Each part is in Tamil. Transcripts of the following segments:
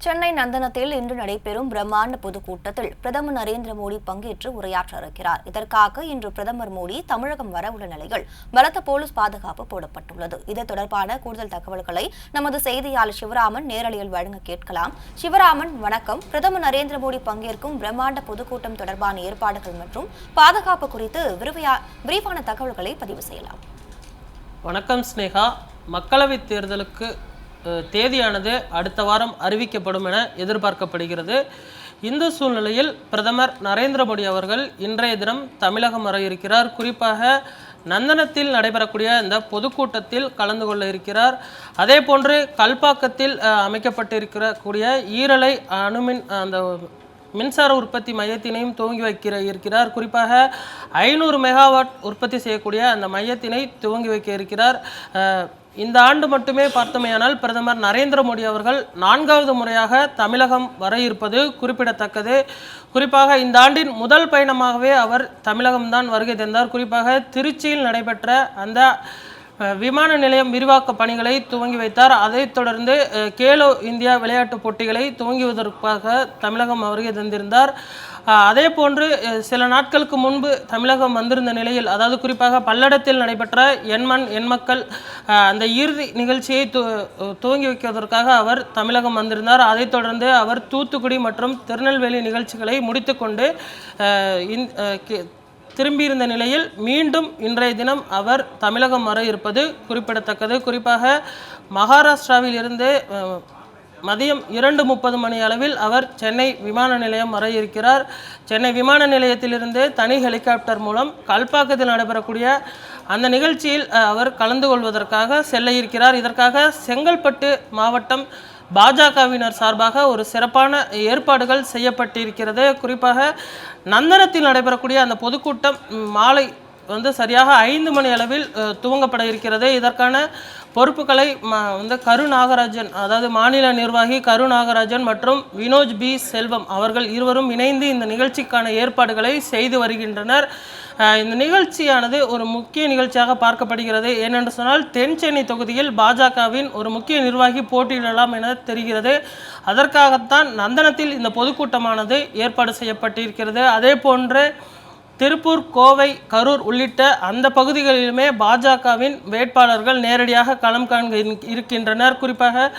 சென்னை நந்தனத்தில் இன்று நடைபெறும் பிரம்மாண்ட பொதுக்கூட்டத்தில் பிரதமர் நரேந்திர மோடி பங்கேற்று உரையாற்ற இருக்கிறார் இதற்காக இன்று பிரதமர் மோடி தமிழகம் வர உள்ள நிலையில் பலத்த போலீஸ் பாதுகாப்பு போடப்பட்டுள்ளது. இது தொடர்பான கூடுதல் தகவல்களை நமது செய்தியாளர் சிவராமன் நேரலையில் வழங்க கேட்கலாம். சிவராமன் வணக்கம். பிரதமர் நரேந்திர மோடி பங்கேற்கும் பிரம்மாண்ட பொதுக்கூட்டம் தொடர்பான ஏற்பாடுகள் மற்றும் பாதுகாப்பு குறித்து விரிவையா- விரிவான தகவல்களை பதிவு செய்யலாம். வணக்கம் ஸ்னேகா. மக்களவைத் தேர்தலுக்கு தேதியானது அடுத்த வாரம் அறிவிக்கப்படும் என எதிர்பார்க்கப்படுகிறது. இந்த சூழ்நிலையில் பிரதமர் நரேந்திர மோடி அவர்கள் இன்றைய தினம் தமிழகம் வர இருக்கிறார். குறிப்பாக நந்தனத்தில் நடைபெறக்கூடிய இந்த பொதுக்கூட்டத்தில் கலந்து கொள்ள இருக்கிறார். அதே போன்று கல்பாக்கத்தில் அஹ், அமைக்கப்பட்டிருக்கிற கூடிய ஈரலை அணுமின் அந்த மின்சார உற்பத்தி மையத்தினையும் துவங்கி வைக்கிற இருக்கிறார். குறிப்பாக ஐநூறு மெகாவாட் உற்பத்தி செய்யக்கூடிய அந்த மையத்தினை துவங்கி வைக்க இருக்கிறார். இந்த ஆண்டு மட்டுமே பார்த்தமையானால் பிரதமர் நரேந்திர மோடி அவர்கள் நான்காவது முறையாக தமிழகம் வர இருப்பது குறிப்பிடத்தக்கது. குறிப்பாக இந்த ஆண்டின் முதல் பயணமாகவே அவர் தமிழகம்தான் வருகை தந்தார். குறிப்பாக திருச்சியில் நடைபெற்ற அந்த விமான நிலையம் விரிவாக்க பணிகளை துவங்கி வைத்தார். அதைத் தொடர்ந்து கேலோ இந்தியா விளையாட்டுப் போட்டிகளை துவங்குவதற்காக தமிழகம் வருகை தந்திருந்தார். அதே போன்று சில நாட்களுக்கு முன்பு தமிழகம் வந்திருந்த நிலையில் அதாவது குறிப்பாக பல்லடத்தில் நடைபெற்ற எண்மண் எண்மக்கள் அந்த இறுதி நிகழ்ச்சியை துவங்கி வைப்பதற்காக அவர் தமிழகம் வந்திருந்தார். அதைத் தொடர்ந்து அவர் தூத்துக்குடி மற்றும் திருநெல்வேலி நிகழ்ச்சிகளை முடித்துக்கொண்டு திரும்பியிருந்த நிலையில் மீண்டும் இன்றைய தினம் அவர் தமிழகம் வர இருப்பது குறிப்பிடத்தக்கது. குறிப்பாக மகாராஷ்டிராவில் இருந்து மதியம் இரண்டு முப்பது மணி அளவில் அவர் சென்னை விமான நிலையம் வர இருக்கிறார். சென்னை விமான நிலையத்திலிருந்து தனி ஹெலிகாப்டர் மூலம் கல்பாக்கத்தில் நடைபெறக்கூடிய அந்த நிகழ்ச்சியில் அவர் கலந்து கொள்வதற்காக செல்ல இருக்கிறார். இதற்காக செங்கல்பட்டு மாவட்டம் பாஜகவினர் சார்பாக ஒரு சிறப்பான ஏற்பாடுகள் செய்யப்பட்டிருக்கிறது. குறிப்பாக நந்தனத்தில் நடைபெறக்கூடிய அந்த பொதுக்கூட்டம் மாலை வந்து சரியாக ஐந்து மணி அளவில் துவங்கப்பட இருக்கிறது. இதற்கான பொறுப்புகளை வந்து கரு நாகராஜன் அதாவது மாநில நிர்வாகி கரு நாகராஜன் மற்றும் வினோஜ் பி. செல்வம் அவர்கள் இருவரும் இணைந்து இந்த நிகழ்ச்சிக்கான ஏற்பாடுகளை செய்து வருகின்றனர். இந்த நிகழ்ச்சியானது ஒரு முக்கிய நிகழ்ச்சியாக பார்க்கப்படுகிறது. ஏனென்று சொன்னால் தென் சென்னை தொகுதியில் பாஜகவின் ஒரு முக்கிய நிர்வாகி போட்டியிடலாம் என தெரிகிறது. அதற்காகத்தான் நந்தனத்தில் இந்த பொதுக்கூட்டமானது ஏற்பாடு செய்யப்பட்டிருக்கிறது. அதே போன்று திருப்பூர் கோவை கரூர் உள்ளிட்ட அந்த பகுதிகளிலுமே பாஜகவின் வேட்பாளர்கள் நேரடியாக களம் காண்க இருக்கின்றனர். குறிப்பாக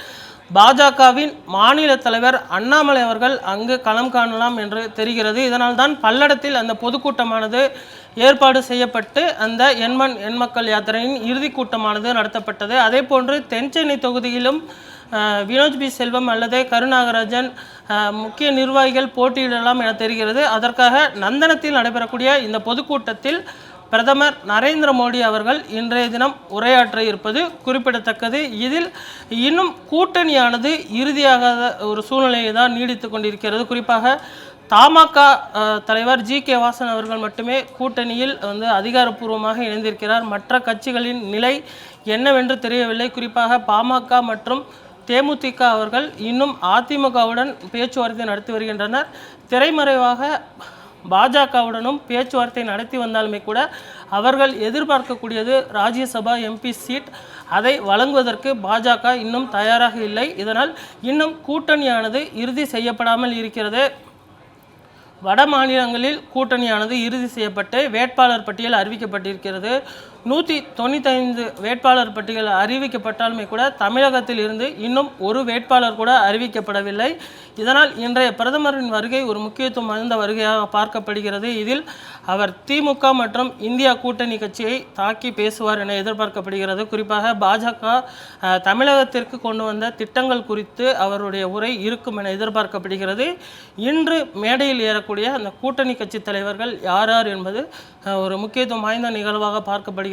பாஜகவின் மாநில தலைவர் அண்ணாமலை அவர்கள் அங்கு களம் காணலாம் என்று தெரிகிறது. இதனால்தான் பல்லடத்தில் அந்த பொதுக்கூட்டமானது ஏற்பாடு செய்யப்பட்டு அந்த எண்மண் எண்மக்கள் யாத்திரையின் இறுதிக் கூட்டமானது நடத்தப்பட்டது. அதே போன்று தென் சென்னை தொகுதியிலும் வினோஜ் பி செல்வம் அல்லது கருநாகராஜன் முக்கிய நிர்வாகிகள் போட்டியிடலாம் என தெரிகிறது. அதற்காக நந்தனத்தில் நடைபெறக்கூடிய இந்த பொதுக்கூட்டத்தில் பிரதமர் நரேந்திர மோடி அவர்கள் இன்றைய தினம் உரையாற்ற இருப்பது குறிப்பிடத்தக்கது. இதில் இன்னும் கூட்டணியானது இறுதியாகாத ஒரு சூழ்நிலையை தான் நீடித்து கொண்டிருக்கிறது. குறிப்பாக தமாக தலைவர் ஜி கே வாசன் அவர்கள் மட்டுமே கூட்டணியில் வந்து அதிகாரப்பூர்வமாக இணைந்திருக்கிறார். மற்ற கட்சிகளின் நிலை என்னவென்று தெரியவில்லை. குறிப்பாக பாமக மற்றும் தேமுதிக அவர்கள் இன்னும் அதிமுகவுடன் பேச்சுவார்த்தை நடத்தி வருகின்றனர். திரைமறைவாக பாஜகவுடனும் பேச்சுவார்த்தை நடத்தி வந்தாலுமே கூட அவர்கள் எதிர்பார்க்கக்கூடியது ராஜ்யசபா எம்பி சீட். அதை வழங்குவதற்கு பாஜக இன்னும் தயாராக இல்லை. இதனால் இன்னும் கூட்டணியானது இறுதி செய்யப்படாமல் இருக்கிறது. வட மாநிலங்களில் கூட்டணியானது இறுதி செய்யப்பட்டு வேட்பாளர் பட்டியல் அறிவிக்கப்பட்டிருக்கிறது. நூற்றி தொண்ணூத்தைந்து வேட்பாளர் பட்டியல் அறிவிக்கப்பட்டாலுமே கூட தமிழகத்தில் இருந்து இன்னும் ஒரு வேட்பாளர் கூட அறிவிக்கப்படவில்லை. இதனால் இன்றைய பிரதமரின் வருகை ஒரு முக்கியத்துவம் வாய்ந்த வருகையாக பார்க்கப்படுகிறது. இதில் அவர் திமுக மற்றும் இந்தியா கூட்டணி கட்சியை தாக்கி பேசுவார் என எதிர்பார்க்கப்படுகிறது. குறிப்பாக பாஜக தமிழகத்திற்கு கொண்டு வந்த திட்டங்கள் குறித்து அவருடைய உரை இருக்கும் என எதிர்பார்க்கப்படுகிறது. இன்று மேடையில் ஏறக்கூடிய அந்த கூட்டணி கட்சி தலைவர்கள் யார் யார் என்பது ஒரு முக்கியத்துவம் வாய்ந்த நிகழ்வாக பார்க்கப்படுகிறது.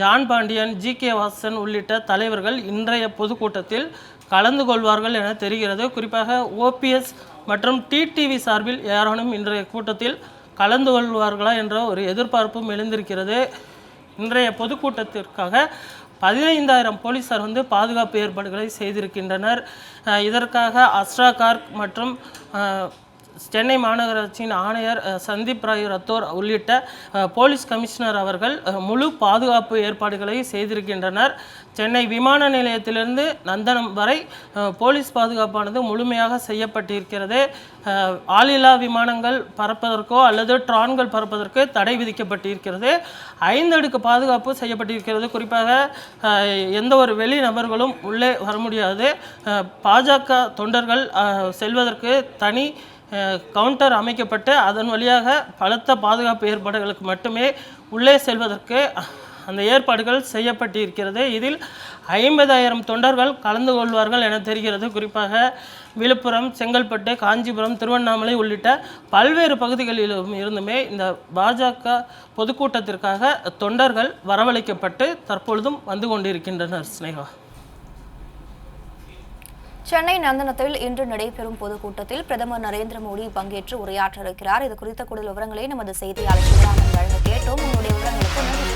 John Pandian G. K. Vasan உள்ளிட்ட தலைவர்கள் இன்றைய பொதுக்கூட்டத்தில் கலந்து கொள்வார்கள் என தெரிகிறது. குறிப்பாக ஓபிஎஸ் மற்றும் டிடிவி சார்பில் யாரானும் இன்றைய கூட்டத்தில் கலந்து கொள்வார்களா என்ற ஒரு எதிர்பார்ப்பும் எழுந்திருக்கிறது. இன்றைய பொதுக்கூட்டத்திற்காக பதினைந்தாயிரம் போலீசார் வந்து பாதுகாப்பு ஏற்பாடுகளை செய்திருக்கின்றனர். இதற்காக அஸ்ட்ரா கார்க் மற்றும் சென்னை மாநகராட்சியின் ஆணையர் சந்தீப் ராய் ரத்தோர் உள்ளிட்ட போலீஸ் கமிஷனர் அவர்கள் முழு பாதுகாப்பு ஏற்பாடுகளை செய்திருக்கின்றனர். சென்னை விமான நிலையத்திலிருந்து நந்தனம் வரை போலீஸ் பாதுகாப்பானது முழுமையாக செய்யப்பட்டிருக்கிறது. ஆளில்லா விமானங்கள் பறப்பதற்கோ அல்லது ட்ரான்கள் பறப்பதற்கு தடை விதிக்கப்பட்டிருக்கிறது. ஐந்து அடுக்கு பாதுகாப்பு செய்யப்பட்டிருக்கிறது. குறிப்பாக எந்த ஒரு வெளி நபர்களும் உள்ளே வர முடியாது. பாஜக தொண்டர்கள் செல்வதற்கு தனி கவுண்டர் அமைக்கப்பட்டு அதன் வழியாக பலத்த பாதுகாப்பு ஏற்பாடுகளுக்கு மட்டுமே உள்ளே செல்வதற்கு அந்த ஏற்பாடுகள் செய்யப்பட்டிருக்கிறது. இதில் ஐம்பதாயிரம் தொண்டர்கள் கலந்து கொள்வார்கள் என தெரிகிறது. குறிப்பாக விழுப்புரம் செங்கல்பட்டு காஞ்சிபுரம் திருவண்ணாமலை உள்ளிட்ட பல்வேறு பகுதிகளிலும் இருந்துமே இந்த பாஜக பொதுக்கூட்டத்திற்காக தொண்டர்கள் வரவழைக்கப்பட்டு தற்பொழுதும் வந்து கொண்டிருக்கின்றனர். ஸ்னேகா சென்னை நந்தனத்தில் இன்று நடைபெறும் பொதுக்கூட்டத்தில் பிரதமர் நரேந்திர மோடி பங்கேற்று உரையாற்ற இருக்கிறார் இது குறித்த கூடுதல் விவரங்களை நமது செய்தியாளர் சிவராமன் வழங்க கேட்டோம். உங்களுடைய விவரங்களுக்கு நன்றி.